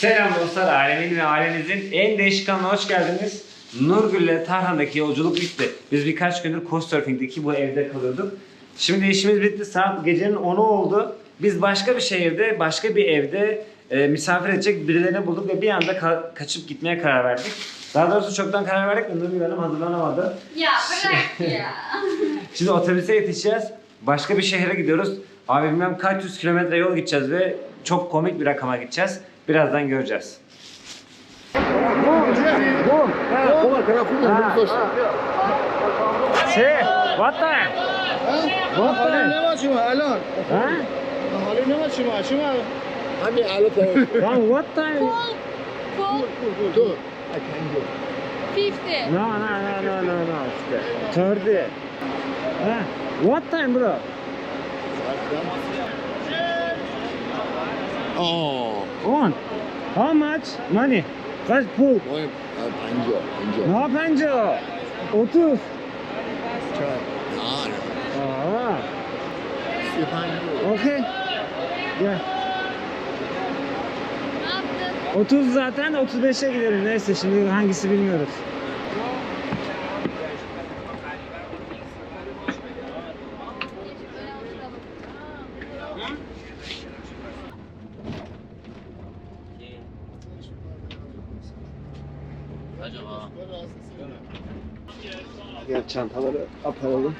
Selam dostlar, alemin ve ailenizin en değişik kanalına hoş geldiniz. Nurgül'le Tarhan'daki yolculuk bitti. Biz birkaç gündür Couchsurfing'deki bu evde kalıyorduk. Şimdi işimiz bitti. Saat gecenin 10'u oldu. Biz başka bir şehirde, başka bir evde e, misafir edecek birilerini bulduk ve bir anda ka- kaçıp gitmeye karar verdik. Daha doğrusu çoktan karar verdik de Nurgül Hanım hazırlanamadı. Ya bırak ya. Şimdi otobüse yetişeceğiz. Başka bir şehre gidiyoruz. Abi bilmem kaç yüz kilometre yol gideceğiz ve çok komik bir rakama gideceğiz. Birazdan göreceğiz. Sí, bota. Bota. Ne var şimdi alon? Ha? Halin ne var şimdi? Şimdi Hani alon. Lan what time? Cool. Cool. Cool. I can do. 50. No, no, no, no, no, no. 30. Ha? What time bro? Oh. On. How much money? Kaç pul? Boy. Ne bence o? 30. Çay. Aa. Okay. Gel. 30 zaten 35'e gidelim. Neyse şimdi hangisi bilmiyoruz. Gel çantaları aparalım.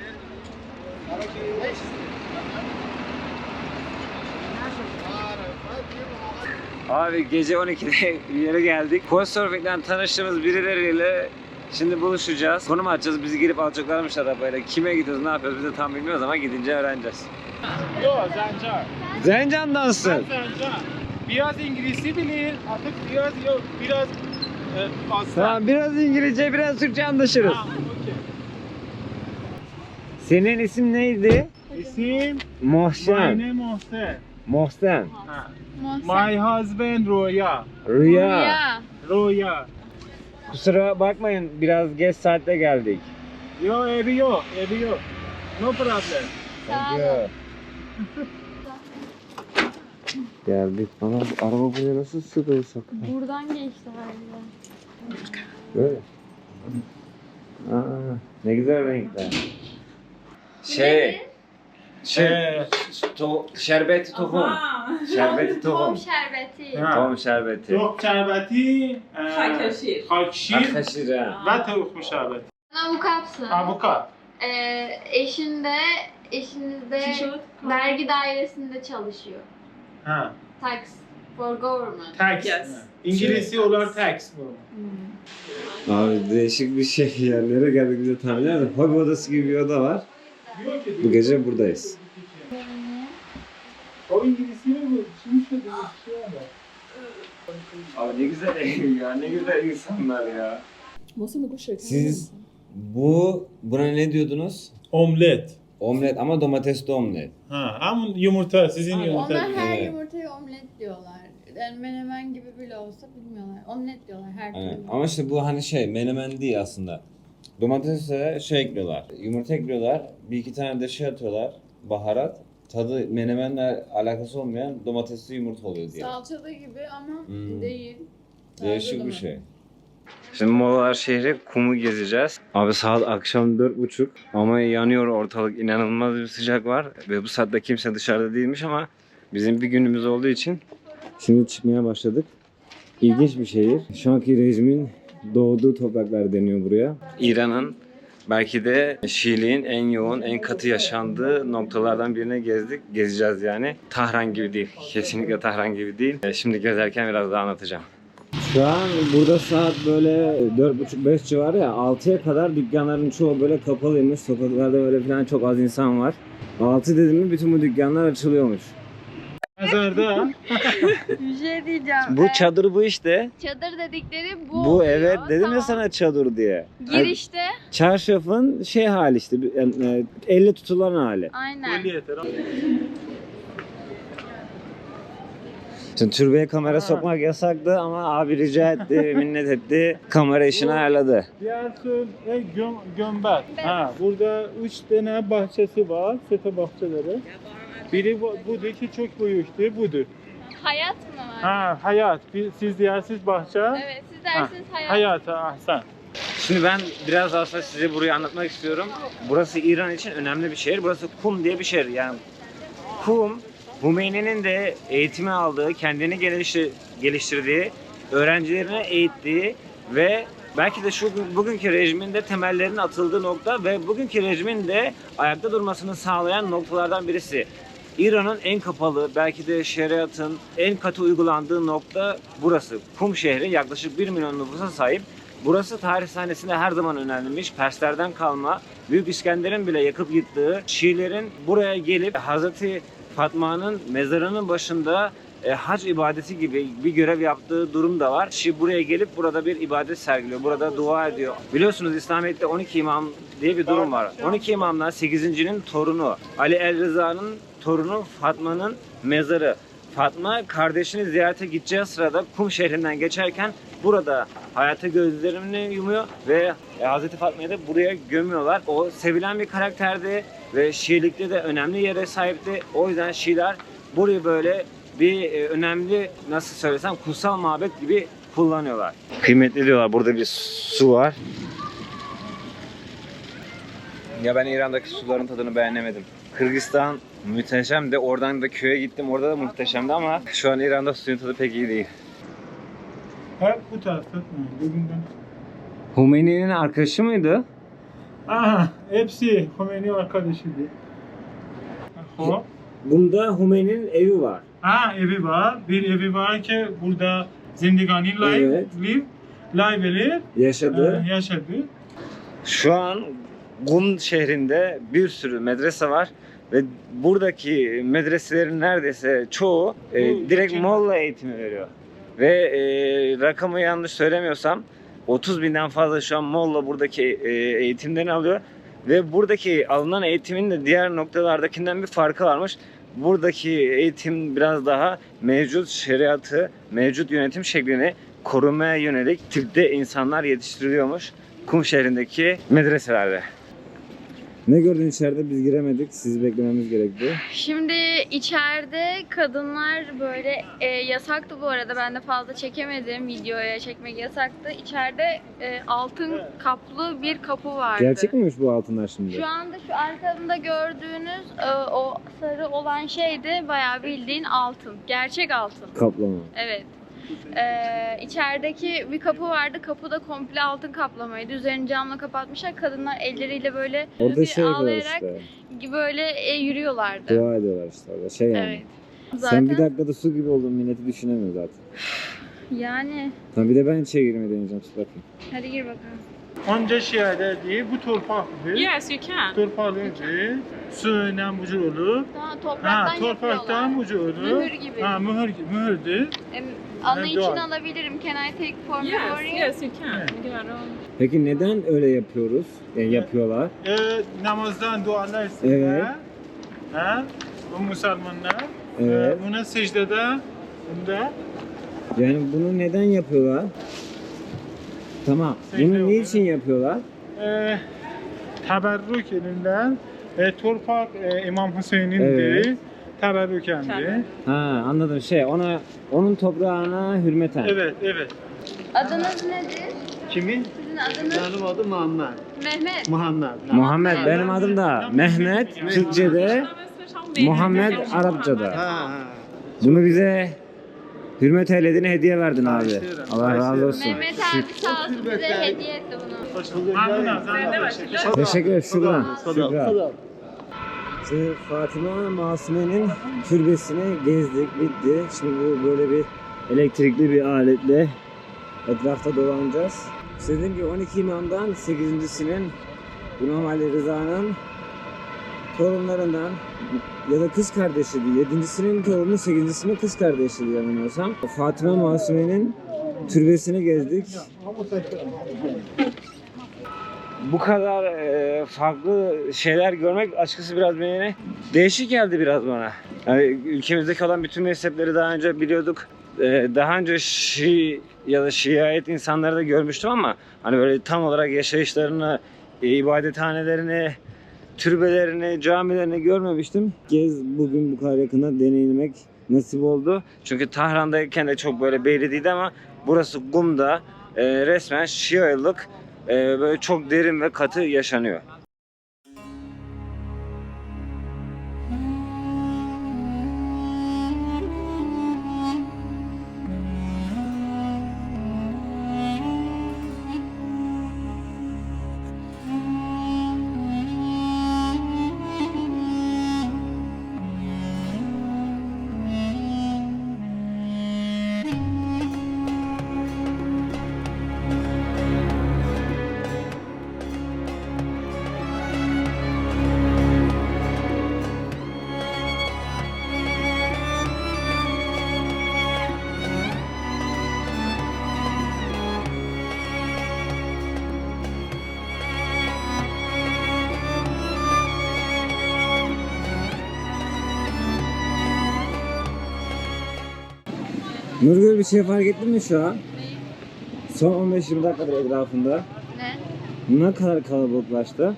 Abi gece 12'de bir yere geldik. Couchsurfing'den tanıştığımız birileriyle şimdi buluşacağız. Konum açacağız. Bizi gelip alacaklarmış arabayla. Kime gidiyoruz, ne yapıyoruz biz de tam bilmiyoruz ama gidince öğreneceğiz. Yo Zancar. Zencan'dansın. Zancar. Biraz İngilizce bilir. Artık biraz yok. Biraz Tamam biraz İngilizce biraz Türkçe anlaşırız. Ha. Senin isim neydi? İsim my Mohsen. name Mohsen. Mohsen. Ha. Mohsen. My husband Roya. Rüya. Ya. Roya. Kusura bakmayın biraz geç saatte geldik. Yo evi yok. Evi yok. No problem. Sağ olun. Geldik. Bu araba buraya nasıl sığdırsak? Buradan geçti harbiden. Böyle. Aa, ne güzel renkler. Şey, şey, to, şerbeti tohum. Şerbeti Tom tohum. şerbeti. Ha. Tohum şerbeti. Çok şerbeti. e, Hakşir. Hakşir. Ve tavuk şerbeti. Avukatsın. Avukat. Ee, eşin de, eşiniz de vergi dairesinde çalışıyor. Ha. Tax for government. Tax. Yes. İngilizce olarak tax bu. Abi değişik bir şey ya. Nereye geldik bize tahmin edemedim. Hobi odası gibi bir oda var. Bu gece buradayız. O İngilizce mi bu? Şimdi şu şey var. Abi ne güzel ev ya. Ne güzel insanlar ya. Siz bu buna ne diyordunuz? Omlet. Omlet ama domatesli omlet. Ha, ama yumurta, sizin Aynen. yumurta. Onlar her Evet. yumurtaya omlet diyorlar. Yani menemen gibi bile olsa bilmiyorlar. Omlet diyorlar her Evet. türlü. Ama işte bu hani şey menemen değil aslında. Domatese şey ekliyorlar. Yumurta ekliyorlar. Bir iki tane de şey atıyorlar. Baharat. Tadı menemenle alakası olmayan domatesli yumurta oluyor diye. Salçalı gibi ama Hmm. değil. Değişik bir da. şey. Şimdi Moğollar şehri kumu gezeceğiz. Abi saat akşam dört buçuk ama yanıyor ortalık. inanılmaz bir sıcak var ve bu saatte kimse dışarıda değilmiş ama bizim bir günümüz olduğu için şimdi çıkmaya başladık. İlginç bir şehir. Şu anki rejimin doğduğu topraklar deniyor buraya. İran'ın belki de Şiiliğin en yoğun, en katı yaşandığı noktalardan birine gezdik. Gezeceğiz yani. Tahran gibi değil. Kesinlikle Tahran gibi değil. E, Şimdi gezerken biraz daha anlatacağım. Şu an burada saat böyle 4.30-5 civarı ya 6'ya kadar dükkanların çoğu böyle kapalıymış. Sokaklarda böyle falan çok az insan var. 6 dedim mi bütün bu dükkanlar açılıyormuş. Mezarda. Bir şey diyeceğim. Bu Ee, çadır bu işte. Çadır dedikleri bu Bu oluyor. evet dedim ya Tamam. sana çadır diye. Girişte Çarşafın şey hali işte yani, e, elle tutulan hali. aynen. Şimdi türbeye kamera sokmak yasaktı ama abi rica etti, minnet etti. Kamera işini ayarladı. Diğer e, göm, gömbet. Ha, burada üç tane bahçesi var, sete bahçeleri. Biri bu- budur ki çok büyüktür, budur. hayat mı var? Ha, hayat. Siz diyersiniz bahçe. Evet siz dersiniz hayat. Hayat. Ahsen. Şimdi ben biraz aslında size burayı anlatmak istiyorum. Burası İran için önemli bir şehir. Burası Kum diye bir şehir. Yani Kum, Hümeyni'nin de eğitimi aldığı, kendini geliştir- geliştirdiği, öğrencilerine eğittiği ve belki de şu bugünkü rejimin de temellerinin atıldığı nokta ve bugünkü rejimin de ayakta durmasını sağlayan noktalardan birisi. İran'ın en kapalı, belki de şeriatın en katı uygulandığı nokta burası. Kum şehri yaklaşık 1 milyon nüfusa sahip. Burası tarih sahnesinde her zaman önemliymiş. Perslerden kalma, Büyük İskender'in bile yakıp yıktığı Şiilerin buraya gelip Hazreti Fatma'nın mezarının başında e, hac ibadeti gibi bir görev yaptığı durum da var. Şii buraya gelip burada bir ibadet sergiliyor. Burada dua ediyor. Biliyorsunuz İslamiyet'te 12 imam diye bir durum var. 12 imamdan 8.'nin torunu Ali El Rıza'nın torunu Fatma'nın mezarı. Fatma kardeşini ziyarete gideceği sırada Kum şehrinden geçerken burada hayata gözlerini yumuyor ve e, Hazreti Fatma'yı da buraya gömüyorlar. O sevilen bir karakterdi ve Şiilikte de önemli yere sahipti. O yüzden Şiiler burayı böyle bir e, önemli nasıl söylesem kutsal mabet gibi kullanıyorlar. Kıymetli diyorlar. Burada bir su var. Ya ben İran'daki suların tadını beğenemedim. Kırgızistan muhteşem de oradan da köye gittim. Orada da muhteşemdi ama şu an İran'da suyun tadı pek iyi değil. Hep bu tarafta. Hümeyni'nin arkadaşı mıydı? Aha, hepsi Khomeini arkadaşıydı. Ho. Bunda Hümeyni'nin evi var. Ha evi var. Bir evi var ki burada zindagani live, Evet. live, live Yaşadı. e, yaşadı. Şu an Gum şehrinde bir sürü medrese var ve buradaki medreselerin neredeyse çoğu e, direkt molla eğitimi veriyor. Ve e, rakamı yanlış söylemiyorsam 30 binden fazla şu an molla buradaki e, eğitimlerini alıyor. Ve buradaki alınan eğitimin de diğer noktalardakinden bir farkı varmış. Buradaki eğitim biraz daha mevcut şeriatı, mevcut yönetim şeklini korumaya yönelik tipte insanlar yetiştiriliyormuş. Kum şehrindeki medreselerde. Ne gördün içeride biz giremedik. Sizi beklememiz gerekti. Şimdi içeride kadınlar böyle e, yasaktı bu arada ben de fazla çekemedim videoya çekmek yasaktı. İçeride e, altın kaplı bir kapı vardı. Gerçek miymiş bu altınlar şimdi? Şu anda şu arkamda gördüğünüz e, o sarı olan şey de bayağı bildiğin altın. Gerçek altın. Kaplama. Evet. Ee, içerideki bir kapı vardı. Kapı da komple altın kaplamaydı. Üzerini camla kapatmışlar. Kadınlar elleriyle böyle Orada bir şey ağlayarak işte. böyle e, yürüyorlardı. Dua ediyorlar işte orada. Şey yani. Evet. Sen Zaten bir dakikada su gibi oldun milleti düşünemiyor zaten. yani Tamam bir de ben içeri girmeyi deneyeceğim. Sus bakayım. hadi gir bakalım. Onca şiade değil, bu torpaktı. Yes, you can. Torpaklıydı. Suyla bucu olur. Daha Ha, topraktan topraktan yapıyorlar. bucu olur. Mühür gibi. Ha, mühür, mühürdü. Em, Evet, için alabilirim. Can I take for Yes, you? yes, you can. You all. Peki neden öyle yapıyoruz? Yani yapıyorlar. E, namazdan dualar isterler. Evet. Ha, bu Müslümanlar. Evet. E, buna secdede, bunda Yani bunu neden yapıyorlar? Tamam. Secde Bunu niçin yapıyorlar? e, teberrük elinden e, torpak e, İmam Hüseyin'indi. Evet. Teberrükendi. Tabii. Ha anladım şey ona onun toprağına hürmeten. Evet, evet. Adınız nedir? Kimin? Sizin adınız Benim adım Muhammed. Mehmet. Muhammed. Muhammed benim adım da Mehmet Türkçe'de Muhammed Arapçada. Ha ha. Bunu bize hürmet eylediğine hediye verdin abi. Allah razı olsun. Mehmet abi sağ olsun bize hediye etti bunu. Ha, buna, sana teşekkür Teşekkür ederim. Şükran. Şükran. Şimdi Fatıma Masume'nin türbesini gezdik, bitti. Şimdi bu böyle bir elektrikli bir aletle etrafta dolanacağız. İşte dediğim gibi 12 imamdan 8.sinin İmam Ali Rıza'nın torunlarından ya da kız kardeşiydi. 7.sinin torunu 8.sinin kız kardeşiydi yanılmıyorsam. Fatıma Masume'nin türbesini gezdik. Bu kadar e, farklı şeyler görmek açıkçası biraz beni değişik geldi biraz bana. Yani ülkemizdeki olan bütün mezhepleri daha önce biliyorduk. E, daha önce Şii ya da Şiait insanları da görmüştüm ama hani böyle tam olarak yaşayışlarını, e, ibadethanelerini türbelerini, camilerini görmemiştim. Gez bugün bu kadar yakından deneyimlemek nasip oldu. Çünkü Tahran'dayken de çok böyle belli değildi ama burası Gum'da e, resmen Şialık böyle çok derin ve katı yaşanıyor. Nurgül bir şey fark ettin mi şu an? Son 15-20 dakikadır etrafında Ne? ne kadar kalabalıklaştı.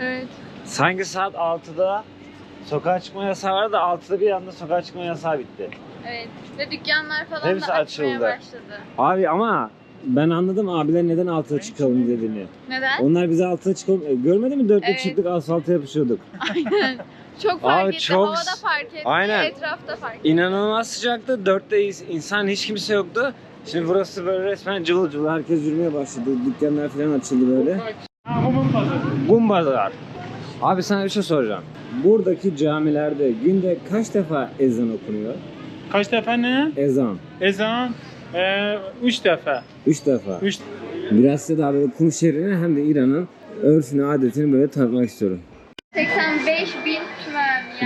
Evet. Sanki saat 6'da sokağa çıkma yasağı vardı da 6'da bir anda sokağa çıkma yasağı bitti. Evet. Ve dükkanlar falan Hepsi da açmaya açıldı. başladı. Abi ama ben anladım abiler neden 6'da çıkalım dediğini. Neden? Onlar bize 6'da çıkalım. E, görmedin mi 4'te Evet. çıktık asfalta yapışıyorduk. Aynen. Çok fark Abi etti. çok- Havada fark etti. Aynen. Etrafta fark etti. İnanılmaz sıcaktı. 4'te insan hiç kimse yoktu. Şimdi burası böyle resmen cıvıl cıvıl. Herkes yürümeye başladı. Dükkanlar falan açıldı böyle. Pazarı. Gumbazalar. Abi sana bir şey soracağım. Buradaki camilerde günde kaç defa ezan okunuyor? Kaç defa ne? Ezan. Ezan. Ee, üç defa. Üç defa. Üç. Biraz size daha böyle kum şehrinin hem de İran'ın örfünü, adetini böyle tanıtmak istiyorum. 85 bin.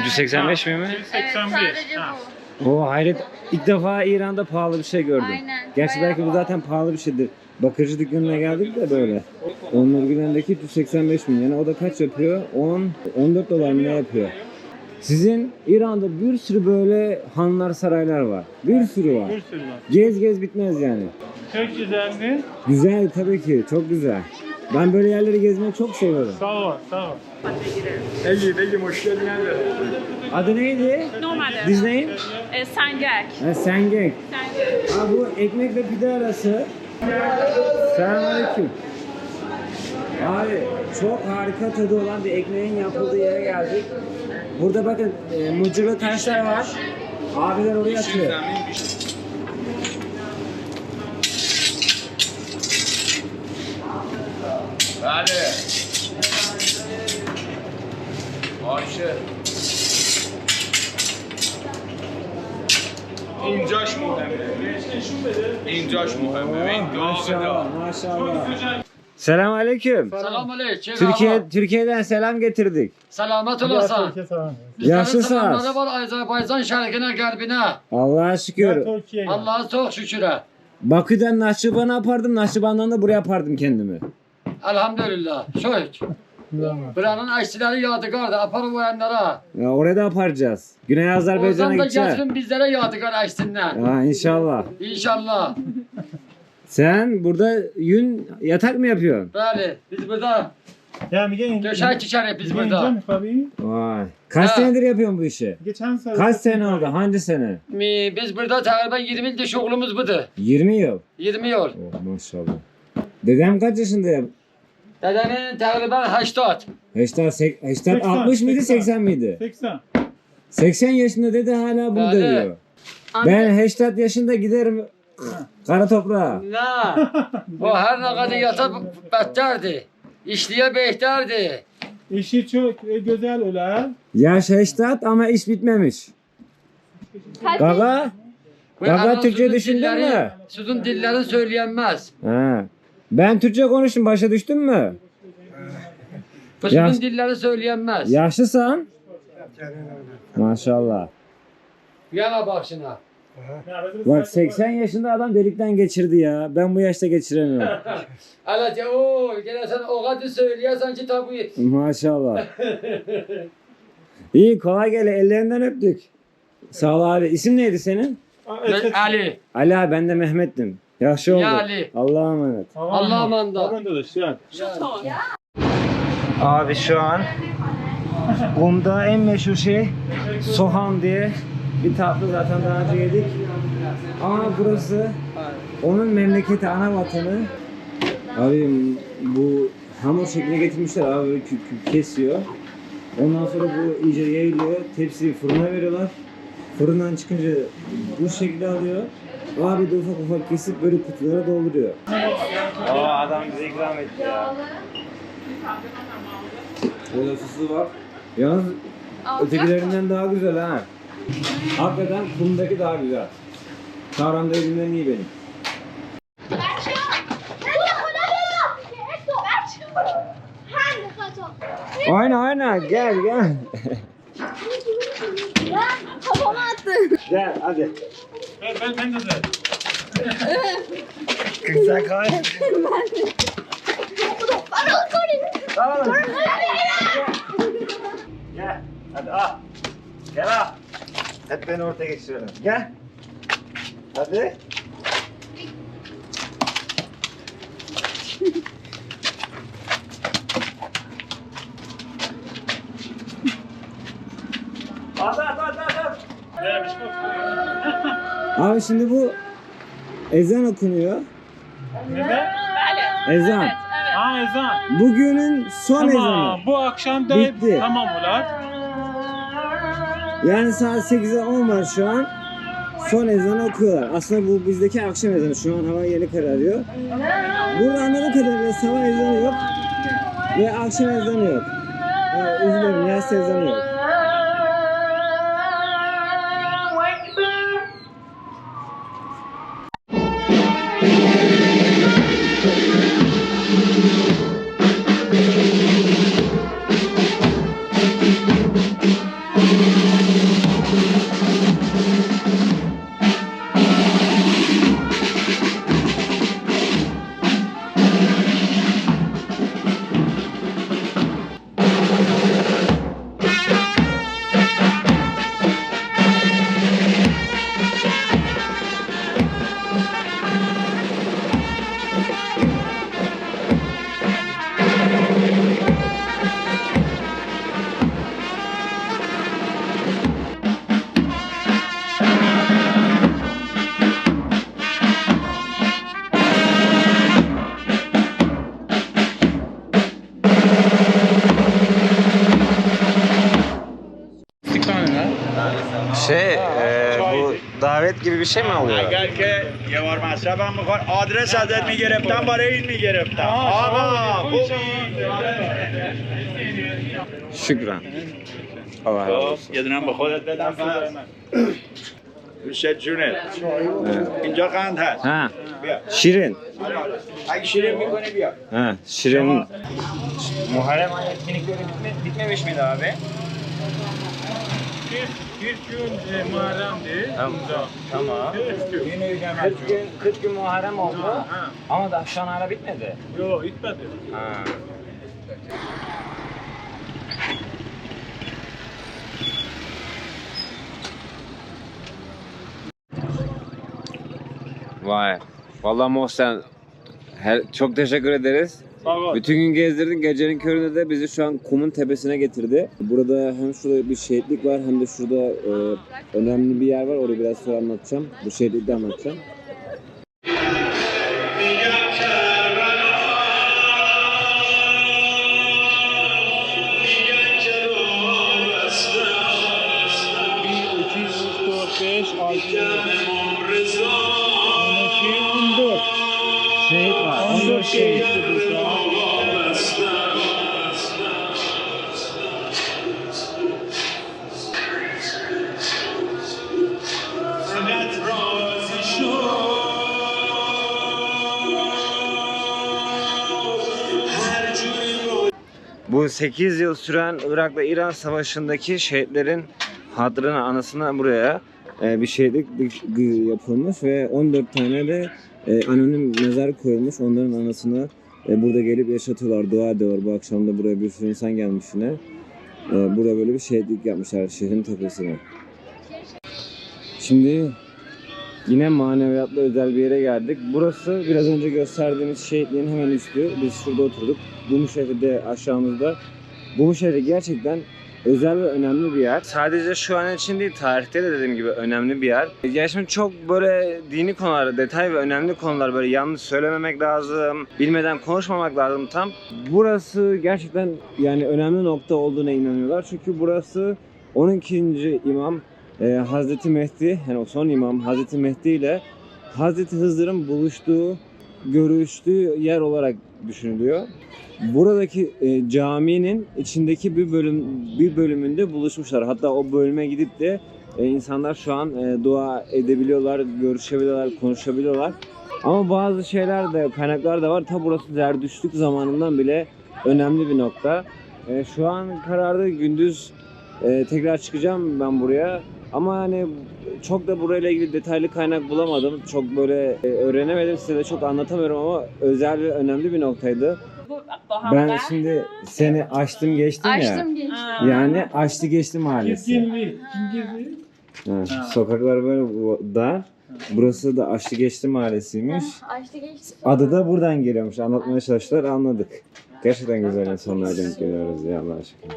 185 mi mi? Evet 185. sadece Ha. bu. Oo hayret. İlk defa İran'da pahalı bir şey gördüm. Aynen. Gerçi Bayağı belki bu zaten pahalı bir şeydir. Bakırcı dükkanına geldik de böyle. Onur Gülen'deki 185 bin. Yani o da kaç yapıyor? 10, 14 dolar mı ne yapıyor? Sizin İran'da bir sürü böyle hanlar, saraylar var. Bir sürü var. Bir sürü var. Gez gez bitmez yani. Çok güzeldi. Güzel tabii ki, çok güzel. Ben böyle yerleri gezmeyi çok seviyorum. Sağ ol, sağ ol. Adı neydi? Normalde. Diz neyim? E, sengek. Ha, Sengek. Sengek. Ha bu ekmek ve pide arası. Selamünaleyküm. Abi çok harika tadı olan bir ekmeğin yapıldığı yere geldik. Burada bakın e, mucurlu taşlar var. Abiler oraya atıyor. اینجاش مهمه این داغ Maşallah, داغ maşallah. Selamünaleyküm. Selamünaleyküm. Türkiye Türkiye'den selam getirdik. Selamet olasın. Türkiye selam. Bizlerin Yaşlı selamları sağ. var Azerbaycan şərqinə, qərbinə. Allah'a şükür. Türkiye. Allah'a çok şükür. Bakü'den Nahçıvan'a yapardım, Nahçıvan'dan da buraya yapardım kendimi. Elhamdülillah. Şöyük. Buranın əşçiləri yadigardır. Apar o yanlara. Ya oraya da yaparacağız. Güney Azerbaycan'a Oradan da gideceğiz. getirin bizlere yadigar əşsinlər. Ha, inşallah. İnşallah. Sen burada yün yatak mı yapıyorsun? Bəli. Biz burada Ya Miguel, döşək tikərik biz burada. Tabii. Vay. Kaç Ha. senedir yapıyorsun bu işi? Geçen sene. Kaç sene oldu? Hangi sene? Mi- Biz burada təqribən 20 ildir şoğlumuz budur. 20 yıl. 20 yıl. Oh, maşallah. Dedem kaç yaşında? yap- Dədənin təqribən 80. Heştar, sek, heştar 80, 60 mıydı 80. 80 miydi? 80. 80 yaşında dede hala bunu Öyle. dövüyor. Ben heştat yaşında giderim kara toprağa. Nə? O hər nə qədər yata bədtərdir. İşləyə behtərdir. İşi çok e, güzel öler. Yaş heştat ama iş bitmemiş. Gaga? Bu Türkçe düşündün mü? Sözün dilləri söyləyənməz. Ha. Ben Türkçe konuştum başa düştün mü? Bu Ya- sözün dilləri söyləyənməz. Yaşlısan. Maşallah. Yana başına. Bak 80 yaşında adam delikten geçirdi ya. Ben bu yaşta geçiremiyorum. Ki, o, gələsən o qədər söyləyəsən ki, tabii. Maşallah. İyi kolay gele ellerinden öptük. Sağ ol abi. İsim neydi senin? Əli. Ali abi ben de Mehmet'tim. Yaxşı oldu. Ya Ali. Allah'a emanet. Allah amanda. Tamam da şey. Şaton. Abi şu an Kum'da en meşhur şey soğan diye bir tatlı zaten daha önce yedik. Ama burası onun memleketi, ana vatanı. Abi bu hamur şekline getirmişler abi böyle küp küp kesiyor. Ondan sonra bu iyice yayılıyor. Tepsiyi fırına veriyorlar. Fırından çıkınca bu şekilde alıyor. Abi de ufak ufak kesip böyle kutulara dolduruyor. Aa adam bize ikram etti ya. Böyle sosu var. Yalnız ötekilerinden daha güzel ha. Hakikaten kumdaki daha güzel. Kahraman evinden iyi benim. Aynen aynen gel gel. Kafama attı. gel hadi. Ben, ben, ben de de. Güzel kahve. Tamam. Gel. Hadi al. Gel al. Hep beni ortaya geçirelim. Gel. Hadi. Şimdi bu ezan okunuyor. Neden? Ezan. Ha ezan. Bugünün son ezanı. Tamam. Bu akşam da Bitti. tamam ulan. Yani saat 8'e 10 var şu an. Son ezanı okuyorlar. Aslında bu bizdeki akşam ezanı. Şu an hava yeni kararıyor. Burada anladığım kadarıyla sabah ezanı yok. Ve akşam ezanı yok. Ha, üzülüyorum. Yatsı ezanı yok. Bir şey mi oluyor? اگر که یه بار مصرفم می‌خواد آدرس ازت می‌گرفتم برای این می‌گرفتم آقا خوبی Şükran. Allah razı olsun. یه دونم به خودت بدم دوست جونت Evet. اینجا قند هست Ha, Şirin. اگه شیرین می‌کنی بیا Ha, Şirin. Muharrem ayı etkinlikleri bitme, bitmemiş miydi abi? Bir, bir gün e, Muharrem'di. Tamam. Tamam. Kırk gün. 40 gün, 40 gün Muharrem oldu. Ha. Ama daha şu an hala bitmedi. Yok bitmedi. Ha. Vay. Vallahi Mohsen her, çok teşekkür ederiz. Bütün gün gezdirdin. Gecenin köründe de bizi şu an kumun tepesine getirdi. Burada hem şurada bir şehitlik var hem de şurada e, önemli bir yer var. Orayı biraz sonra anlatacağım. Bu şehitliği de anlatacağım. Var. On 14 dört şehit. şehit burada. Bu 8 yıl süren Irak'la İran Savaşı'ndaki şehitlerin hatırına, anısına buraya e, bir şehitlik yapılmış ve 14 tane de e, anonim mezar koyulmuş. Onların anısına e, burada gelip yaşatıyorlar, dua ediyorlar. Bu akşam da buraya bir sürü insan gelmiş yine. E, burada böyle bir şehitlik yapmışlar şehrin tepesine. Şimdi yine maneviyatla özel bir yere geldik. Burası biraz önce gösterdiğimiz şehitliğin hemen üstü. Biz şurada oturduk. Bu şehri de aşağımızda. Bu şehri gerçekten özel ve önemli bir yer. Sadece şu an için değil, tarihte de dediğim gibi önemli bir yer. Ya şimdi çok böyle dini konular, detay ve önemli konular böyle yanlış söylememek lazım, bilmeden konuşmamak lazım tam. Burası gerçekten yani önemli nokta olduğuna inanıyorlar. Çünkü burası 12. imam e, Hazreti Mehdi, yani o son imam Hazreti Mehdi ile Hazreti Hızır'ın buluştuğu, görüştüğü yer olarak düşünülüyor. Buradaki e, caminin içindeki bir bölüm bir bölümünde buluşmuşlar. Hatta o bölüme gidip de e, insanlar şu an e, dua edebiliyorlar, görüşebiliyorlar, konuşabiliyorlar. Ama bazı şeyler de kaynaklar da var. Ta burası Zerdüştlük zamanından bile önemli bir nokta. E, şu an karardı gündüz e, tekrar çıkacağım ben buraya. Ama hani çok da burayla ilgili detaylı kaynak bulamadım. Çok böyle e, öğrenemedim. Size de çok anlatamıyorum ama özel ve önemli bir noktaydı. Ben şimdi seni açtım geçtim ya. Açtım geçtim. Yani açtı geçti mahallesi. Girdi. Kim girdi? Ha, sokaklar böyle dar. Burası da açtı geçti mahallesiymiş. Açtı geçti. Adı da buradan geliyormuş. Anlatmaya çalıştılar anladık. Gerçekten güzel insanlar denk geliyoruz ya Allah aşkına.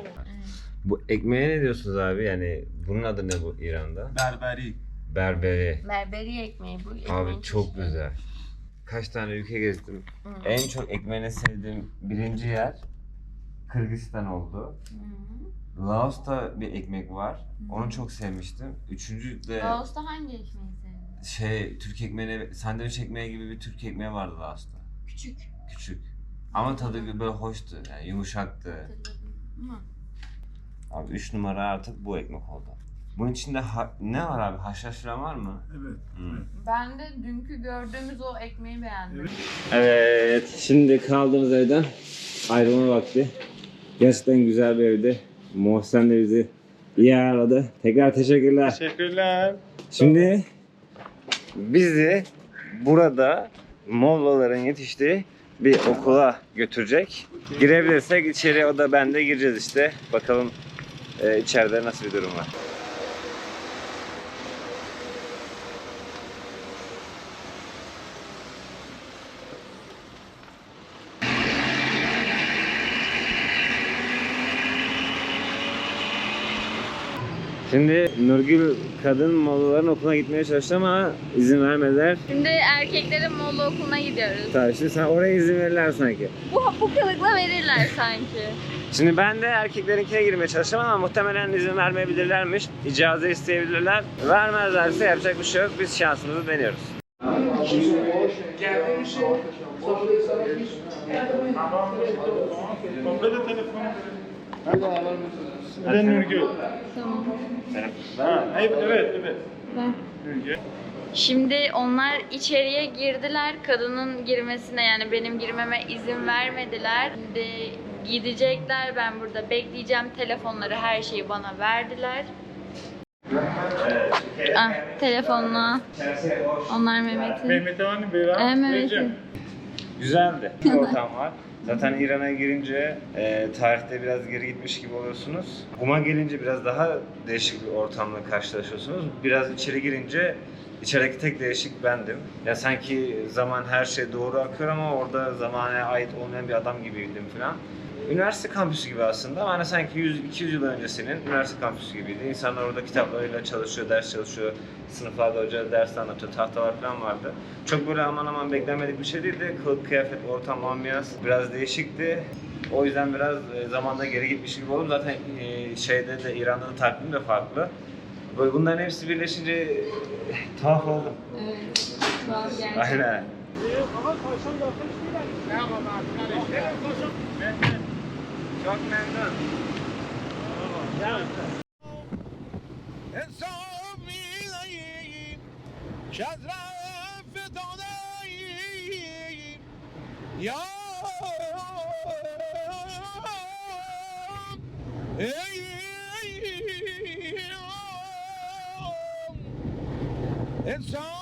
Bu ekmeğe ne diyorsunuz abi? Yani bunun adı ne bu İran'da? Berberi. Berberi. Berberi ekmeği bu. ekmeğin Abi çok çeşidi. güzel. Kaç tane ülke gezdim. Hı. En çok ekmeğini sevdiğim birinci yer Kırgızistan oldu. Hı. Laos'ta bir ekmek var. Onu çok sevmiştim. Üçüncü de Laos'ta hangi ekmeği sevdin? şey Türk ekmeğine sandviç ekmeği gibi bir Türk ekmeği vardı Laos'ta. Küçük. Küçük. Ama tadı böyle hoştu. Yani yumuşaktı. Hı. Abi 3 numara artık bu ekmek oldu. Bunun içinde ha- ne var abi? Haşhaş falan var mı? Evet. Hmm. Ben de dünkü gördüğümüz o ekmeği beğendim. Evet, şimdi kaldığımız evden ayrılma vakti. Gerçekten güzel bir evdi. Muhsen de bizi iyi ağırladı. Tekrar teşekkürler. Teşekkürler. Şimdi bizi burada Mollaların yetiştiği bir okula götürecek. Girebilirsek içeri o da ben de gireceğiz işte. Bakalım e, içeride nasıl bir durum var. Şimdi Nurgül kadın Mollaların okuluna gitmeye çalıştı ama izin vermediler. Şimdi erkeklerin Molla okuluna gidiyoruz. Tamam şimdi sen oraya izin verirler sanki. Bu, bu kılıkla verirler sanki. Şimdi ben de erkeklerinkine girmeye çalıştım ama muhtemelen izin vermeyebilirlermiş. İcazı isteyebilirler. Vermezlerse yapacak bir şey yok. Biz şansımızı deniyoruz. Komple telefon. Ben Nurgül. Tamam. Ha, evet, evet, evet. Nurgül. Şimdi onlar içeriye girdiler. Kadının girmesine yani benim girmeme izin vermediler. Şimdi gidecekler. Ben burada bekleyeceğim. Telefonları her şeyi bana verdiler. Ah telefonla. Onlar Mehmet'in. Mehmet Hanım var. Evet, Mehmet'in. Vereceğim. Güzeldi. Ortam var. Zaten İran'a girince e, tarihte biraz geri gitmiş gibi oluyorsunuz. Kuma gelince biraz daha değişik bir ortamla karşılaşıyorsunuz. Biraz içeri girince içerideki tek değişik bendim. Ya sanki zaman her şey doğru akıyor ama orada zamana ait olmayan bir adam gibiydim falan. Üniversite kampüsü gibi aslında ama hani sanki 100-200 yıl öncesinin üniversite kampüsü gibiydi. İnsanlar orada kitaplarıyla çalışıyor, ders çalışıyor. Sınıflarda hoca ders anlatıyor, tahtalar falan vardı. Çok böyle aman aman beklenmedik bir şey değildi. Kılık, kıyafet, ortam, ambiyans biraz değişikti. O yüzden biraz e, zamanda geri gitmiş gibi oldum. Zaten e, şeyde de İran'da da takvim de farklı. Böyle bunların hepsi birleşince e, tuhaf oldum. Evet. Aynen. Çok memnun. Ya Hey It's time.